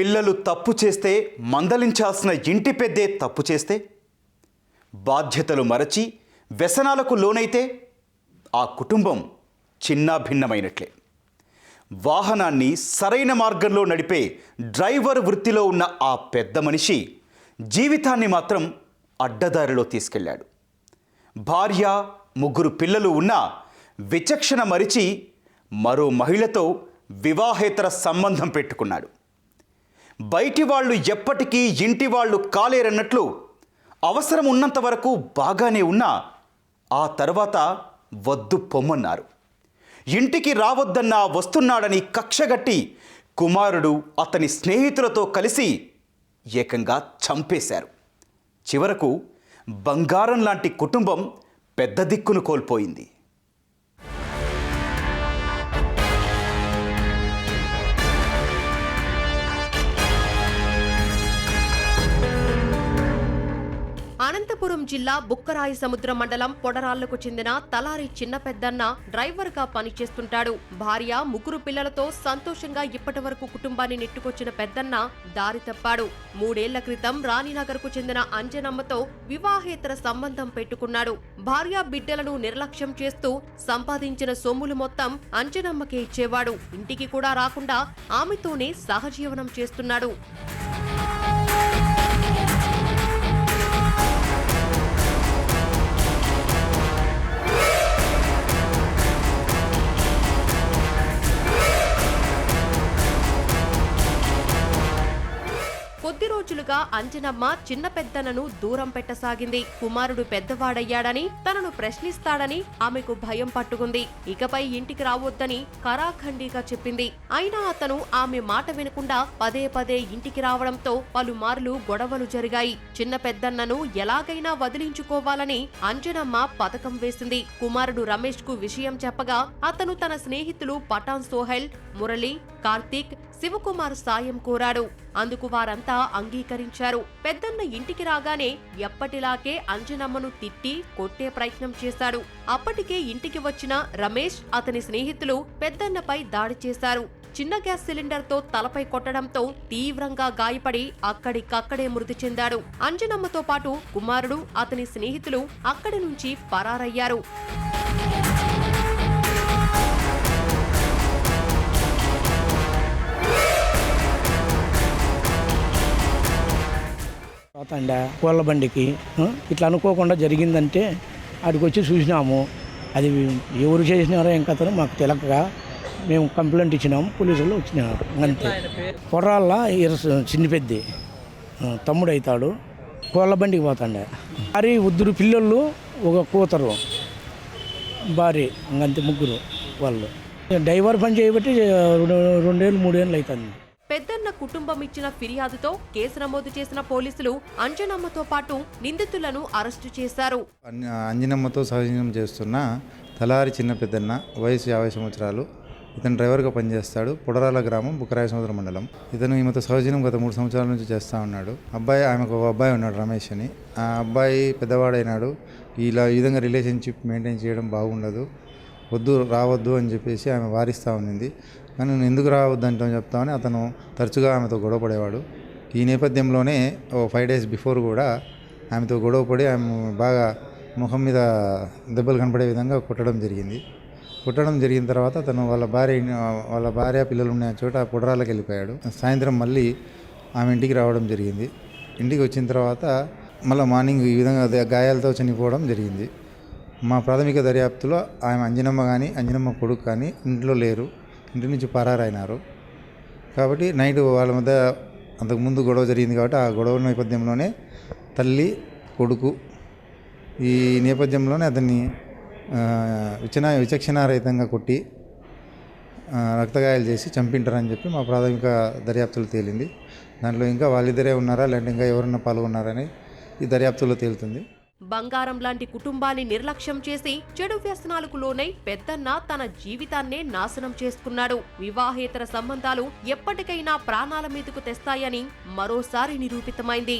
పిల్లలు తప్పు చేస్తే మందలించాల్సిన ఇంటి పెద్దే తప్పు చేస్తే బాధ్యతలు మరచి వ్యసనాలకు లోనైతే ఆ కుటుంబం చిన్నాభిన్నమైనట్లే. వాహనాన్ని సరైన మార్గంలో నడిపే డ్రైవర్ వృత్తిలో ఉన్న ఆ పెద్ద మనిషి జీవితాన్ని మాత్రం అడ్డదారిలో తీసుకెళ్ళాడు. భార్య ముగ్గురు పిల్లలు ఉన్నా విచక్షణ మరిచి మరో మహిళతో వివాహేతర సంబంధం పెట్టుకున్నాడు. బయటి వాళ్ళు ఎప్పటికీ ఇంటి వాళ్ళు కాలేరన్నట్లు అవసరం ఉన్నంత వరకు బాగానే ఉన్నా ఆ తర్వాత వద్దు పొమ్మన్నారు. ఇంటికి రావద్దన్నా వస్తున్నాడని కక్షగట్టి కుమారుడు అతని స్నేహితులతో కలిసి ఏకంగా చంపేశారు. చివరకు బంగారం లాంటి కుటుంబం పెద్ద దిక్కును కోల్పోయింది. అనంతపురం జిల్లా బుక్కరాయి సముద్ర మండలం పొడరాళ్ళకు చెందిన తలారి చిన్న పెద్దన్న డ్రైవర్గా పనిచేస్తుంటాడు. భార్య ముగ్గురు పిల్లలతో సంతోషంగా ఇప్పటి వరకు కుటుంబాన్ని నెట్టుకొచ్చిన పెద్దన్న దారి తప్పాడు. మూడేళ్ళ క్రితం రాణినగర్కు చెందిన అంజనమ్మతో వివాహేతర సంబంధం పెట్టుకున్నాడు. భార్య బిడ్డలను నిర్లక్ష్యం చేస్తూ సంపాదించిన సొమ్ములు మొత్తం అంజనమ్మకే ఇచ్చేవాడు. ఇంటికి కూడా రాకుండా ఆమెతోనే సహజీవనం చేస్తున్నాడు. రోజులుగా అంజనమ్మ చిన్న పెద్దనను దూరం పెట్టసాగింది. కుమారుడు పెద్దవాడయ్యాడని తనను ప్రశ్నిస్తాడని ఆమెకు భయం పట్టుకుంది. ఇకపై ఇంటికి రావద్దని కరాఖండిగా చెప్పింది. అయినా అతను ఆమె మాట వినకుండా పదే పదే ఇంటికి రావడంతో పలుమార్లు గొడవలు జరిగాయి. చిన్న పెద్దన్నను ఎలాగైనా వదిలించుకోవాలని అంజనమ్మ పథకం వేసింది. కుమారుడు రమేష్కు విషయం చెప్పగా అతను తన స్నేహితులు పఠాన్ సోహెల్ మురళి కార్తీక్ శివకుమార్ సాయం కోరాడు. అందుకు వారంతా అంగీకరించారు. పెద్దన్న ఇంటికి రాగానే ఎప్పటిలాగే అంజనమ్మను తిట్టి కొట్టే ప్రయత్నం చేశాడు. అప్పటికే ఇంటికి వచ్చిన రమేష్ అతని స్నేహితులు పెద్దన్నపై దాడి చేశారు. చిన్న గ్యాస్ సిలిండర్తో తలపై కొట్టడంతో తీవ్రంగా గాయపడి అక్కడికక్కడే మృతి చెందాడు. అంజనమ్మతో పాటు కుమారుడు అతని స్నేహితులు అక్కడి నుంచి పరారయ్యారు పోతాండా కోళ్ళ బండికి ఇట్లా అనుకోకుండా జరిగిందంటే అక్కడికి వచ్చి చూసినాము. అది ఎవరు చేసినారో ఏం కథను మాకు తెలక మేము కంప్లైంట్ ఇచ్చినాము పోలీసులు వచ్చినారు. అంతే. పొర్రాళ్ళ చిన్న పెద్ది తమ్ముడు అవుతాడు కోళ్ళ బండికి పోతాండే. భారీ ఉద్దురు పిల్లలు ఒక కూతురు భార్య ఇంకంతే ముగ్గురు వాళ్ళు. డైవర్ పని చేయబట్టి రెండు రెండేళ్ళు మూడేళ్ళు అవుతుంది కుటుంబం ఇచ్చిన ఫిర్యాదుతో కేసు నమోదు చేసిన పోలీసులు అంజనమ్మతో పాటు నిందితులను అరెస్టు చేశారు. అంజనమ్మతో సహజం చేస్తున్న తలారి చిన్న పెద్దన్న వయసు యాభై సంవత్సరాలు. ఇతను డ్రైవర్గా పనిచేస్తాడు పొడరాల గ్రామం బుక్కరాయ సముద్ర మండలం. ఇతను ఈమెతో సహజీవనం గత మూడు సంవత్సరాల నుంచి చేస్తూ ఉన్నాడు. అబ్బాయి ఆమెకు ఒక అబ్బాయి ఉన్నాడు రమేష్ అని. ఆ అబ్బాయి పెద్దవాడైనాడు. ఇలా ఈ విధంగా రిలేషన్షిప్ మెయింటైన్ చేయడం బాగుండదు. వద్దు రావద్దు అని చెప్పేసి ఆమె వారిస్తూ ఉంది కానీ నేను ఎందుకు రావద్దు అంటే చెప్తామని అతను తరచుగా ఆమెతో గొడవపడేవాడు ఈ నేపథ్యంలోనే ఓ ఫైవ్ డేస్ బిఫోర్ కూడా ఆమెతో గొడవపడి ఆమె బాగా ముఖం మీద దెబ్బలు కనపడే విధంగా కుట్టడం జరిగింది. కుట్టడం జరిగిన తర్వాత అతను వాళ్ళ భార్య వాళ్ళ భార్య పిల్లలు ఉన్న చోట పుడరాలకు వెళ్ళిపోయాడు. సాయంత్రం మళ్ళీ ఆమె ఇంటికి రావడం జరిగింది. ఇంటికి వచ్చిన తర్వాత మళ్ళీ మార్నింగ్ ఈ విధంగా గాయాలతో చనిపోవడం జరిగింది. మా ప్రాథమిక దర్యాప్తులో ఆమె అంజనమ్మ కానీ అంజనమ్మ కొడుకు కానీ ఇంట్లో లేరు. ఇంటి నుంచి పరారైనారు. కాబట్టి నైట్ వాళ్ళ మధ్య అంతకుముందు గొడవ జరిగింది కాబట్టి ఆ గొడవ నేపథ్యంలోనే తల్లి కొడుకు ఈ నేపథ్యంలోనే అతన్ని విచన విచక్షణారహితంగా కొట్టి రక్తగాయాలు చేసి చంపింటారని చెప్పి మా ప్రాథమిక దర్యాప్తులో తేలింది. దాంట్లో ఇంకా వాళ్ళిద్దరే ఉన్నారా? లేదంటే ఇంకా ఎవరన్నా పాల్గొన్నారని ఈ దర్యాప్తులో తేలుతుంది. బంగారం లాంటి కుటుంబాన్ని నిర్లక్ష్యం చేసి చెడు వ్యసనాలకు లోనై పెద్దన్న తన జీవితాన్నే నాశనం చేసుకున్నాడు. వివాహేతర సంబంధాలు ఎప్పటికైనా ప్రాణాల మీదకు తెస్తాయని మరోసారి నిరూపితమైంది.